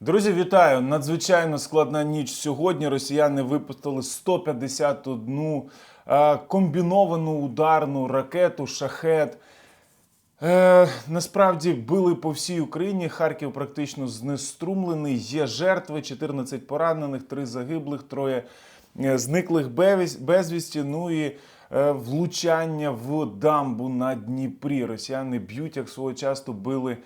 Друзі, вітаю! Надзвичайно складна ніч сьогодні. Росіяни випустили 151 е, комбіновану ударну ракету шахет. Е, насправді били по всій Україні. Харків практично знеструмлений. Є жертви, 14 поранених, 3 загиблих, троє е, зниклих безвісті. Ну і е, влучання в дамбу на Дніпрі. Росіяни б'ють, як свого часу били,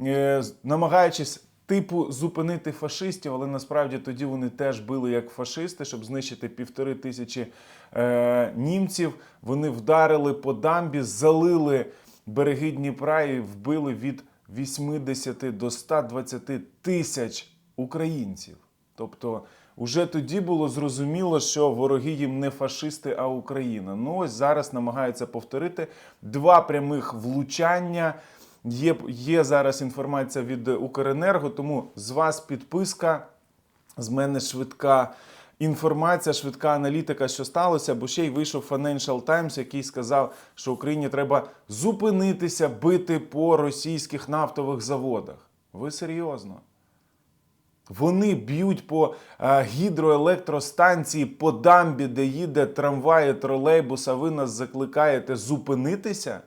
е, намагаючись. Типу зупинити фашистів, але насправді тоді вони теж били як фашисти, щоб знищити півтори тисячі е, німців. Вони вдарили по дамбі, залили береги Дніпра і вбили від 80 до 120 тисяч українців. Тобто, уже тоді було зрозуміло, що вороги їм не фашисти, а Україна. Ну ось зараз намагаються повторити два прямих влучання. Є, є зараз інформація від Укренерго, тому з вас підписка, з мене швидка інформація, швидка аналітика, що сталося, бо ще й вийшов Financial Times, який сказав, що Україні треба зупинитися, бити по російських нафтових заводах. Ви серйозно? Вони б'ють по е, гідроелектростанції, по дамбі, де їде трамвай, і тролейбус, а ви нас закликаєте зупинитися?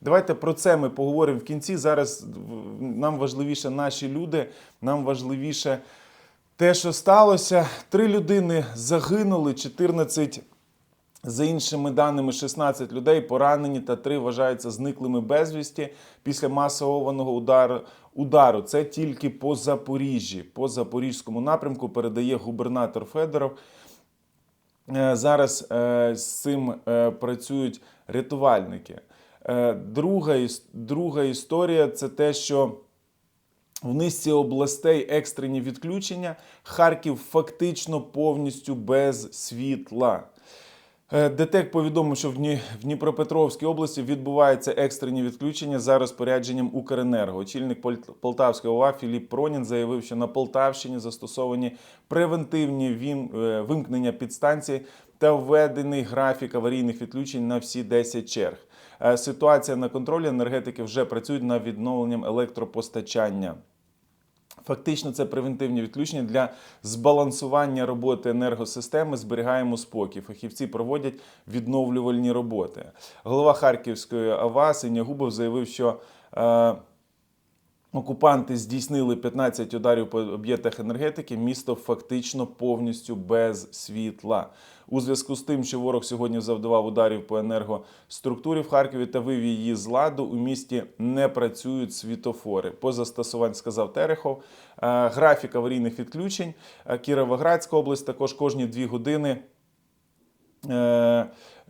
Давайте про це ми поговоримо в кінці. Зараз нам важливіше наші люди, нам важливіше те, що сталося. Три людини загинули, 14 за іншими даними, 16 людей поранені та 3 вважаються зниклими безвісті після масованого удару. удару. Це тільки по Запоріжжі. По Запорізькому напрямку передає губернатор Федоров. Е, Зараз е, з цим е, працюють рятувальники. Е, Друга, друга історія це те, що в низці областей екстрені відключення. Харків фактично повністю без світла. Е, ДТЕК повідомив, що в Дніпропетровській області відбуваються екстрені відключення за розпорядженням Укренерго. Очільник Пол- Полтавської ОВА Філіп Пронін заявив, що на Полтавщині застосовані превентивні е, вимкнення підстанцій та введений графік аварійних відключень на всі 10 черг. Е, Ситуація на контролі енергетики вже працюють над відновленням електропостачання. Фактично, це превентивні відключення для збалансування роботи енергосистеми. Зберігаємо спокій. Фахівці проводять відновлювальні роботи. Голова Харківської АВА Синягубов заявив, що е, окупанти здійснили 15 ударів по об'єктах енергетики. Місто фактично повністю без світла. У зв'язку з тим, що ворог сьогодні завдавав ударів по енергоструктурі в Харкові та вивів її з ладу, у місті не працюють світофори. По застосувань сказав Терехов. Е, Графік аварійних відключень. Е, Кіровоградська область також кожні дві години.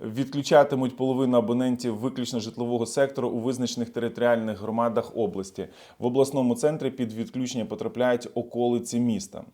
Відключатимуть половину абонентів виключно житлового сектору у визначених територіальних громадах області. В обласному центрі під відключення потрапляють околиці міста.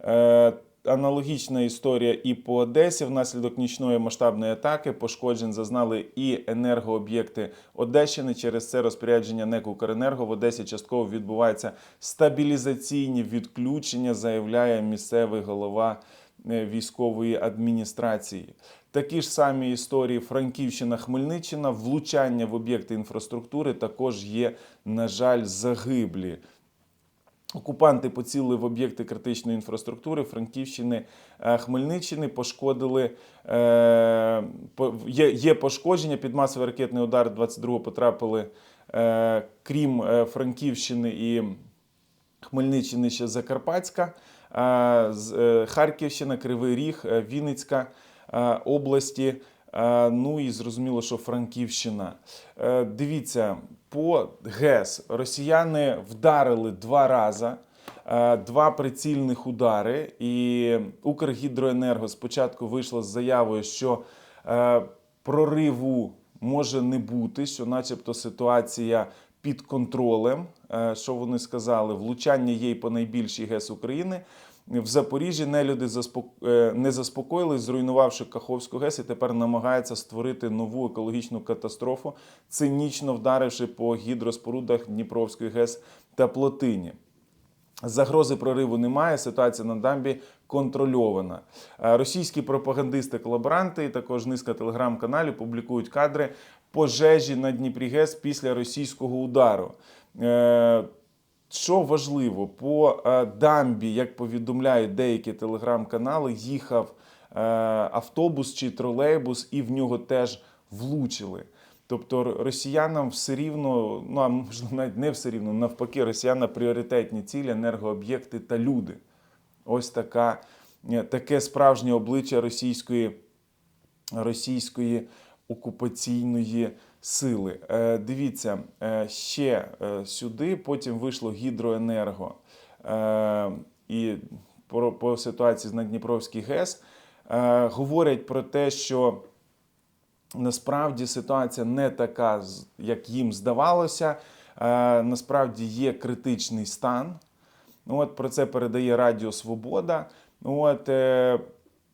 Е, Аналогічна історія і по Одесі. Внаслідок нічної масштабної атаки пошкоджень зазнали і енергооб'єкти Одещини. Через це розпорядження НЕК «Укренерго» в Одесі частково відбуваються стабілізаційні відключення, заявляє місцевий голова військової адміністрації. Такі ж самі історії Франківщина, Хмельниччина, влучання в об'єкти інфраструктури також є, на жаль, загиблі. Окупанти поцілили в об'єкти критичної інфраструктури Франківщини, е, Хмельниччини, пошкодили. Е, є, є пошкодження під масовий ракетний удар 22-го потрапили, е, крім е, Франківщини і Хмельниччини, ще Закарпатська, е, е, Харківщина, Кривий Ріг, е, Вінницька е, області. е, Ну і зрозуміло, що Франківщина. Е, Дивіться, по ГЕС росіяни вдарили два рази. е, Два прицільних удари, і Укргідроенерго спочатку вийшло з заявою, що е, прориву може не бути, що, начебто, ситуація під контролем. Е, Що вони сказали? Влучання є й по найбільшій ГЕС України. В Запоріжжі нелюди е, не заспокоїлись, зруйнувавши Каховську ГЕС, і тепер намагаються створити нову екологічну катастрофу, цинічно вдаривши по гідроспорудах Дніпровської ГЕС та Плотині. Загрози прориву немає. Ситуація на дамбі контрольована. Е, Російські пропагандисти-колаборанти і також низка телеграм-каналів публікують кадри пожежі на Дніпрі ГЕС після російського удару. Що важливо, по е, дамбі, як повідомляють деякі телеграм-канали, їхав е, автобус чи тролейбус, і в нього теж влучили. Тобто росіянам все рівно, ну а можливо навіть не все рівно, навпаки, росіянам пріоритетні цілі, енергооб'єкти та люди. Ось така, е, таке справжнє обличчя російської, російської окупаційної сили. Е, дивіться, е, ще е, сюди, потім вийшло гідроенерго. І по, по ситуації з Надніпровський ГЕС говорять про те, що насправді ситуація не така, як їм здавалося. Насправді є критичний стан. От про це передає Радіо Свобода. От,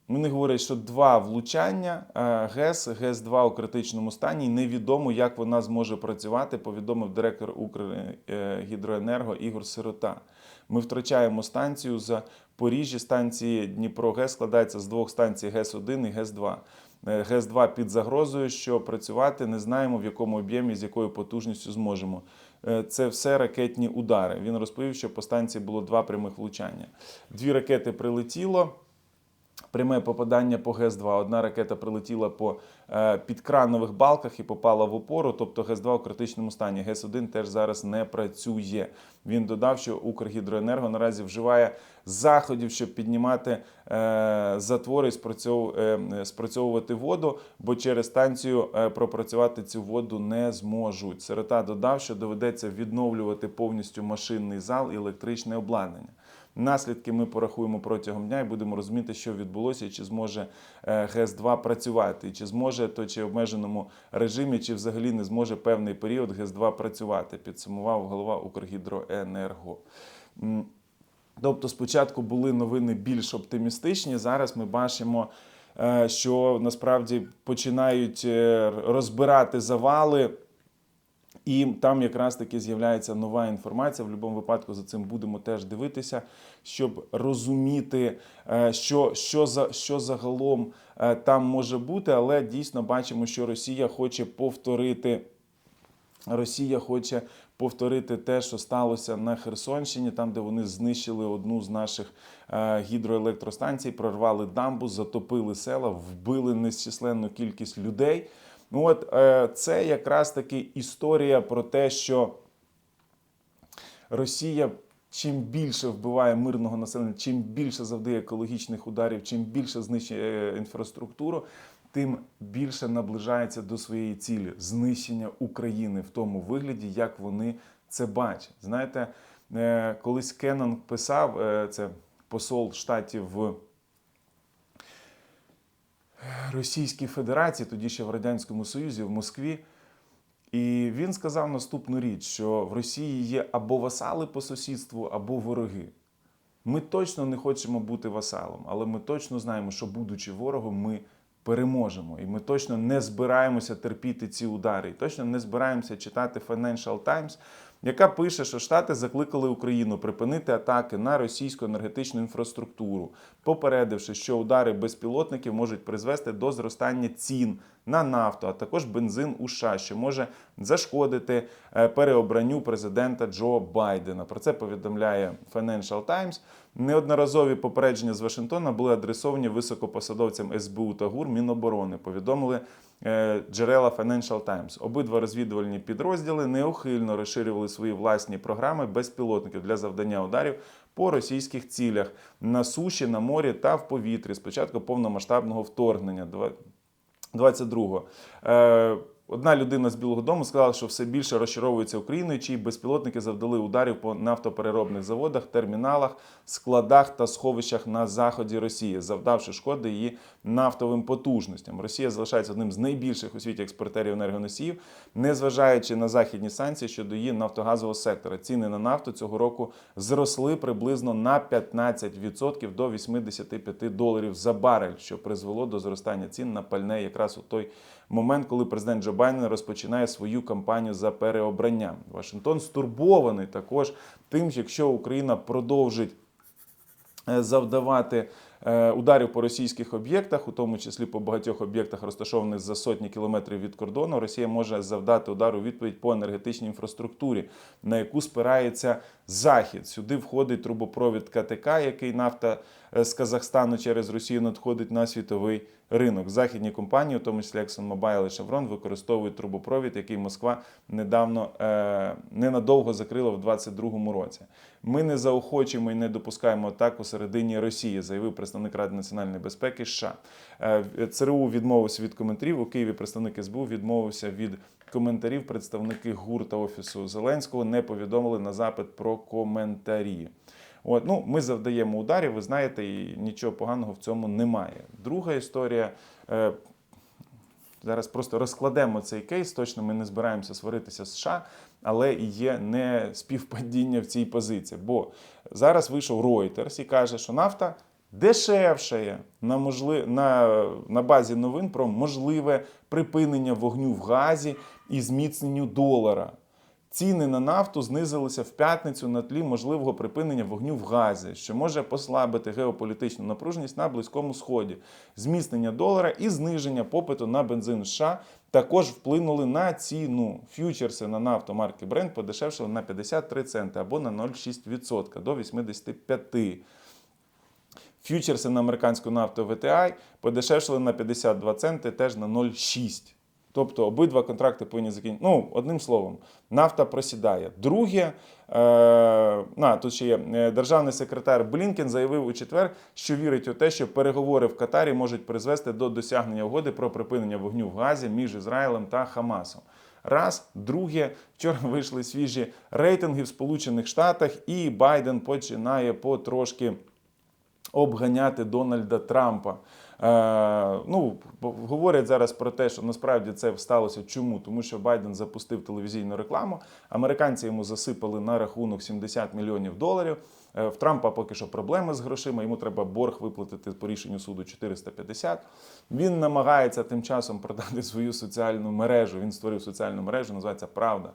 е, вони говорять, що два влучання е, ГЕС, ГЕС-2 у критичному стані. Невідомо, як вона зможе працювати, повідомив директор Укргідроенерго Ігор Сирота. Ми втрачаємо станцію за Поріжжя. Станції Дніпро ГЕС складається з двох станцій ГЕС-1 і ГЕС-2. Е, ГЕС-2 під загрозою, що працювати не знаємо, в якому об'ємі, з якою потужністю зможемо. Е, Це все ракетні удари. Він розповів, що по станції було два прямих влучання. Дві ракети прилетіло. Пряме попадання по ГЕС-2. Одна ракета прилетіла по е, підкранових балках і попала в опору, тобто ГЕС-2 у критичному стані. ГЕС-1 теж зараз не працює. Він додав, що Укргідроенерго наразі вживає заходів, щоб піднімати е, затвори і е, спрацьовувати воду, бо через станцію пропрацювати цю воду не зможуть. Сирота додав, що доведеться відновлювати повністю машинний зал і електричне обладнання. Наслідки ми порахуємо протягом дня і будемо розуміти, що відбулося, і чи зможе е, ГЕС-2 працювати, і чи зможе то чи в обмеженому режимі, чи взагалі не зможе певний період ГЕС-2 працювати, підсумував голова Укргідроенерго. Тобто, спочатку були новини більш оптимістичні. Зараз ми бачимо, е, що насправді починають е, розбирати завали. І там якраз таки з'являється нова інформація. В будь-якому випадку за цим будемо теж дивитися, щоб розуміти, е, що, що, за, що загалом е, там може бути. Але дійсно бачимо, що Росія хоче повторити. Росія хоче повторити те, що сталося на Херсонщині, там, де вони знищили одну з наших е, гідроелектростанцій, прорвали дамбу, затопили села, вбили нечисленну кількість людей. Ну от е, це якраз таки історія про те, що Росія чим більше вбиває мирного населення, чим більше завдає екологічних ударів, чим більше знищує е, інфраструктуру, тим більше наближається до своєї цілі знищення України в тому вигляді, як вони це бачать. Знаєте, е, колись Кеннон писав, це посол штатів в Російській Федерації, тоді ще в Радянському Союзі, в Москві. І він сказав наступну річ: що в Росії є або васали по сусідству, або вороги. Ми точно не хочемо бути васалом, але ми точно знаємо, що, будучи ворогом, ми переможемо. І ми точно не збираємося терпіти ці удари. І точно не збираємося читати Financial Times, яка пише, що Штати закликали Україну припинити атаки на російську енергетичну інфраструктуру, попередивши, що удари безпілотників можуть призвести до зростання цін на нафту, а також бензин у США, що може зашкодити е, переобранню президента Джо Байдена. Про це повідомляє Financial Times. Неодноразові попередження з Вашингтона були адресовані високопосадовцям СБУ та ГУР Міноборони. Повідомили джерела Financial Times. Обидва розвідувальні підрозділи неухильно розширювали свої власні програми безпілотників для завдання ударів по російських цілях на суші, на морі та в повітрі. Спочатку повномасштабного вторгнення. 22-го. Одна людина з Білого Дому сказала, що все більше розчаровується Україною, чиї безпілотники завдали ударів по нафтопереробних заводах, терміналах, складах та сховищах на заході Росії, завдавши шкоди її нафтовим потужностям. Росія залишається одним з найбільших у світі експортерів енергоносіїв, незважаючи на західні санкції щодо її нафтогазового сектора. Ціни на нафту цього року зросли приблизно на 15% до 85 доларів за барель, що призвело до зростання цін на пальне якраз у той момент, коли президент Джо Байден розпочинає свою кампанію за переобрання. Вашингтон стурбований також тим, якщо Україна продовжить е, завдавати е, ударів по російських об'єктах, у тому числі по багатьох об'єктах, розташованих за сотні кілометрів від кордону, Росія може завдати удар у відповідь по енергетичній інфраструктурі, на яку спирається Захід. Сюди входить трубопровід КТК, який нафта з Казахстану через Росію надходить на світовий ринок. Західні компанії, у тому числі ExxonMobil і Chevron, використовують трубопровід, який Москва недавно е, ненадовго закрила в 2022 році. Ми не заохочуємо і не допускаємо атак у середині Росії, заявив представник Ради національної безпеки США. Е, ЦРУ відмовився від коментарів. У Києві представник СБУ відмовився від коментарів. Представники ГУР та офісу Зеленського не повідомили на запит про коментарі. От, ну, ми завдаємо ударів, ви знаєте, і нічого поганого в цьому немає. Друга історія. Е, Зараз просто розкладемо цей кейс. Точно ми не збираємося сваритися з США, але є не співпадіння в цій позиції. Бо зараз вийшов Reuters і каже, що нафта дешевшає на, можли... на, на базі новин про можливе припинення вогню в газі і зміцненню долара. Ціни на нафту знизилися в п'ятницю на тлі можливого припинення вогню в Газі, що може послабити геополітичну напруженість на Близькому Сході. Зміцнення долара і зниження попиту на бензин США також вплинули на ціну. Ф'ючерси на нафту марки Brent подешевшили на 53 центи або на 0,6% до 85. Ф'ючерси на американську нафту VTI подешевшили на 52 центи, теж на 0,6. Тобто обидва контракти повинні закінчити. Ну, одним словом, нафта просідає. Друге, е, на, тут ще є е, державний секретар Блінкен заявив у четвер, що вірить у те, що переговори в Катарі можуть призвести до досягнення угоди про припинення вогню в Газі між Ізраїлем та Хамасом. Раз, друге, вчора вийшли свіжі рейтинги в Сполучених Штатах, і Байден починає потрошки обганяти Дональда Трампа. Е, ну, говорять зараз про те, що насправді це сталося. Чому? Тому що Байден запустив телевізійну рекламу. Американці йому засипали на рахунок 70 мільйонів доларів. Е, В Трампа поки що проблеми з грошима. Йому треба борг виплатити по рішенню суду 450. Він намагається тим часом продати свою соціальну мережу. Він створив соціальну мережу, називається Правда.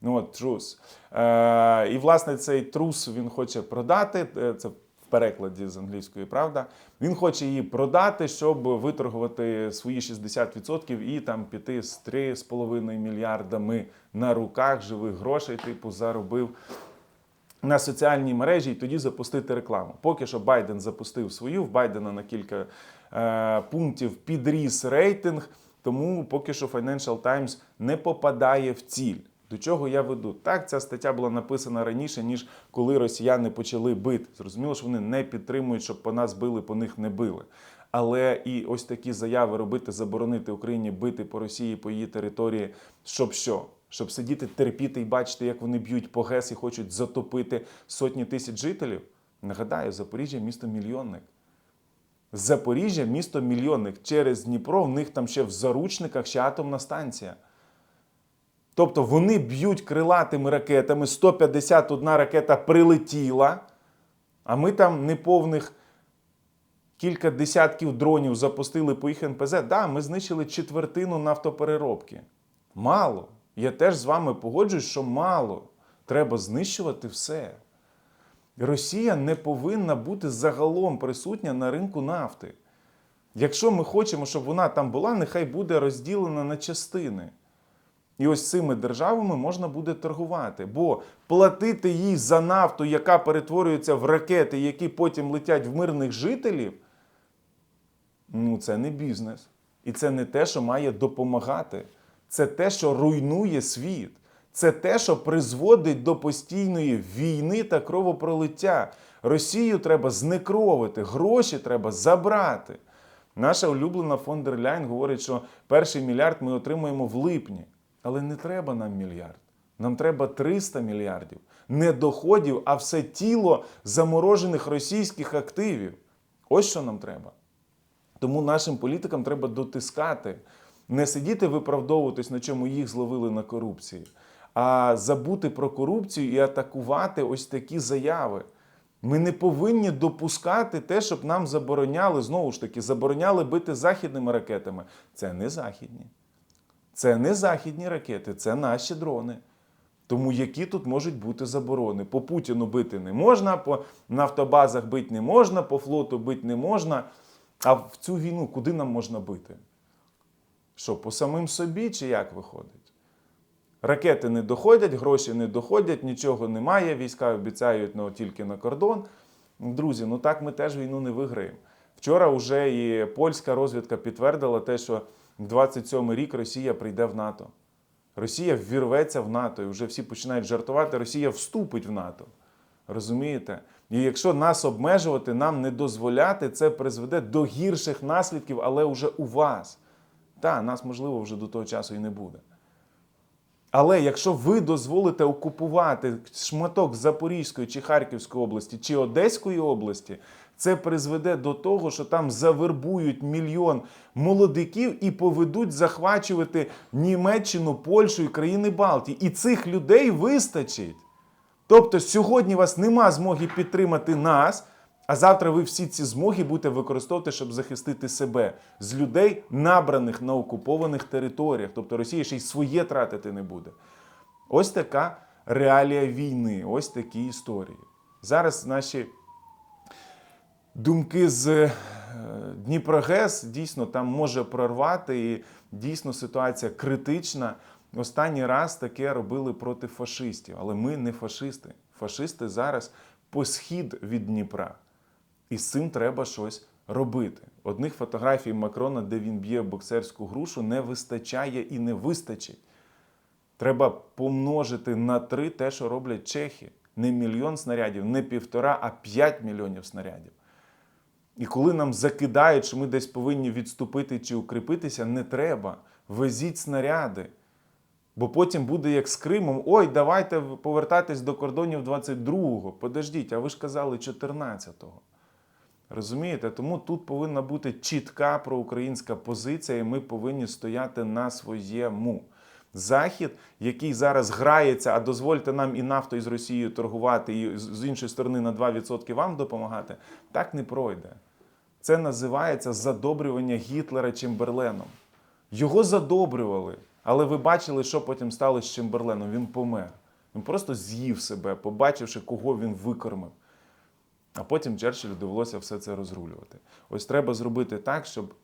Ну от трус. Е, і власне цей трус він хоче продати. Е, Це перекладі з англійської правда. Він хоче її продати, щоб виторгувати свої 60% і там піти з 3,5 мільярдами на руках живих грошей, типу, заробив на соціальній мережі і тоді запустити рекламу. Поки що Байден запустив свою, в Байдена на кілька е, пунктів підріс рейтинг, тому поки що Financial Times не попадає в ціль. До чого я веду? Так, ця стаття була написана раніше, ніж коли росіяни почали бити. Зрозуміло, що вони не підтримують, щоб по нас били, по них не били. Але і ось такі заяви робити, заборонити Україні бити по Росії, по її території, щоб що? Щоб сидіти, терпіти і бачити, як вони б'ють по ГЕС і хочуть затопити сотні тисяч жителів. Нагадаю, Запоріжжя місто мільйонник. Запоріжжя місто мільйонник. Через Дніпро в них там ще в заручниках ще атомна станція. Тобто вони б'ють крилатими ракетами, 151 ракета прилетіла, а ми там неповних кілька десятків дронів запустили по їх НПЗ. Да, ми знищили четвертину нафтопереробки. Мало. Я теж з вами погоджуюсь, що мало. Треба знищувати все. Росія не повинна бути загалом присутня на ринку нафти. Якщо ми хочемо, щоб вона там була, нехай буде розділена на частини. І ось цими державами можна буде торгувати. Бо платити їй за нафту, яка перетворюється в ракети, які потім летять в мирних жителів, ну це не бізнес. І це не те, що має допомагати. Це те, що руйнує світ. Це те, що призводить до постійної війни та кровопролиття. Росію треба знекровити, гроші треба забрати. Наша улюблена фон дер Ляйн говорить, що перший мільярд ми отримуємо в липні. Але не треба нам мільярд. Нам треба 300 мільярдів. Не доходів, а все тіло заморожених російських активів. Ось що нам треба. Тому нашим політикам треба дотискати, не сидіти виправдовуватись, на чому їх зловили на корупції, а забути про корупцію і атакувати ось такі заяви. Ми не повинні допускати те, щоб нам забороняли, знову ж таки, забороняли бити західними ракетами. Це не західні. Це не західні ракети, це наші дрони. Тому які тут можуть бути заборони? По Путіну бити не можна, по нафтобазах бити не можна, по флоту бити не можна. А в цю війну куди нам можна бити? Що, по самим собі чи як виходить? Ракети не доходять, гроші не доходять, нічого немає. Війська обіцяють ну, тільки на кордон. Друзі, ну так ми теж війну не виграємо. Вчора вже і польська розвідка підтвердила те, що 27 рік Росія прийде в НАТО. Росія ввірветься в НАТО, і вже всі починають жартувати, Росія вступить в НАТО. Розумієте? І якщо нас обмежувати, нам не дозволяти, це призведе до гірших наслідків, але вже у вас. Та, нас, можливо, вже до того часу і не буде. Але якщо ви дозволите окупувати шматок Запорізької чи Харківської області чи Одеської області, це призведе до того, що там завербують мільйон молодиків і поведуть захвачувати Німеччину, Польщу і країни Балтії. І цих людей вистачить. Тобто сьогодні у вас нема змоги підтримати нас, а завтра ви всі ці змоги будете використовувати, щоб захистити себе з людей, набраних на окупованих територіях. Тобто Росія ще й своє тратити не буде. Ось така реалія війни, ось такі історії. Зараз наші думки з е, Дніпрогес дійсно там може прорвати, і дійсно ситуація критична. Останній раз таке робили проти фашистів, але ми не фашисти. Фашисти зараз по схід від Дніпра. І з цим треба щось робити. Одних фотографій Макрона, де він б'є боксерську грушу, не вистачає і не вистачить. Треба помножити на три те, що роблять чехи. Не мільйон снарядів, не півтора, а п'ять мільйонів снарядів. І коли нам закидають, що ми десь повинні відступити чи укріпитися, не треба. Везіть снаряди. Бо потім буде як з Кримом: ой, давайте повертатись до кордонів 22-го. Подождіть, а ви ж казали 14-го. Розумієте? Тому тут повинна бути чітка проукраїнська позиція, і ми повинні стояти на своєму. Захід, який зараз грається, а дозвольте нам і нафтою з Росією торгувати, і з іншої сторони на 2% вам допомагати, так не пройде. Це називається задобрювання Гітлера Чемберленом. Його задобрювали, але ви бачили, що потім сталося з Чемберленом. Він помер. Він просто з'їв себе, побачивши, кого він викормив. А потім Черчиллю довелося все це розрулювати. Ось треба зробити так, щоб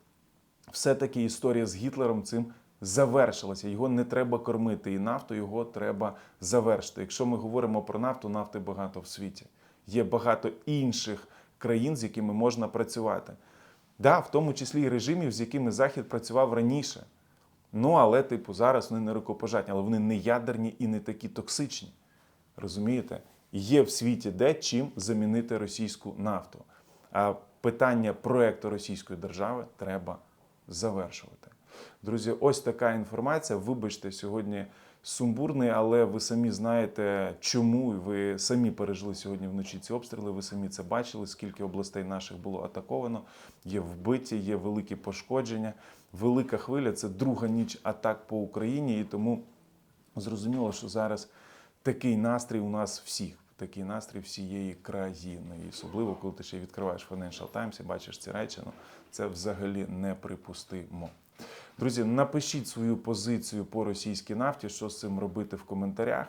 все-таки історія з Гітлером цим завершилася. Його не треба кормити, і нафту його треба завершити. Якщо ми говоримо про нафту, нафти багато в світі. Є багато інших країн, з якими можна працювати. Да, в тому числі і режимів, з якими Захід працював раніше. Ну, але, типу, зараз вони не рукопожатні, але вони не ядерні і не такі токсичні. Розумієте? Є в світі де чим замінити російську нафту. А питання проекту російської держави треба завершувати. Друзі, ось така інформація. Вибачте, сьогодні сумбурний, але ви самі знаєте, чому ви самі пережили сьогодні вночі ці обстріли. Ви самі це бачили, скільки областей наших було атаковано. Є вбиті, є великі пошкодження. Велика хвиля це друга ніч атак по Україні, і тому зрозуміло, що зараз такий настрій у нас всіх. Такий настрій всієї країни. І особливо, коли ти ще відкриваєш Financial Times і бачиш ці речі, ну це взагалі неприпустимо. Друзі, напишіть свою позицію по російській нафті, що з цим робити в коментарях.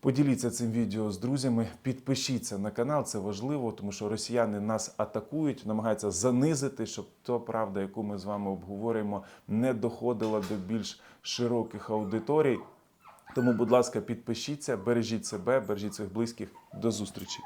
Поділіться цим відео з друзями, підпишіться на канал, це важливо, тому що росіяни нас атакують, намагаються занизити, щоб та правда, яку ми з вами обговорюємо, не доходила до більш широких аудиторій. Тому, будь ласка, підпишіться, бережіть себе, бережіть своїх близьких. До зустрічі!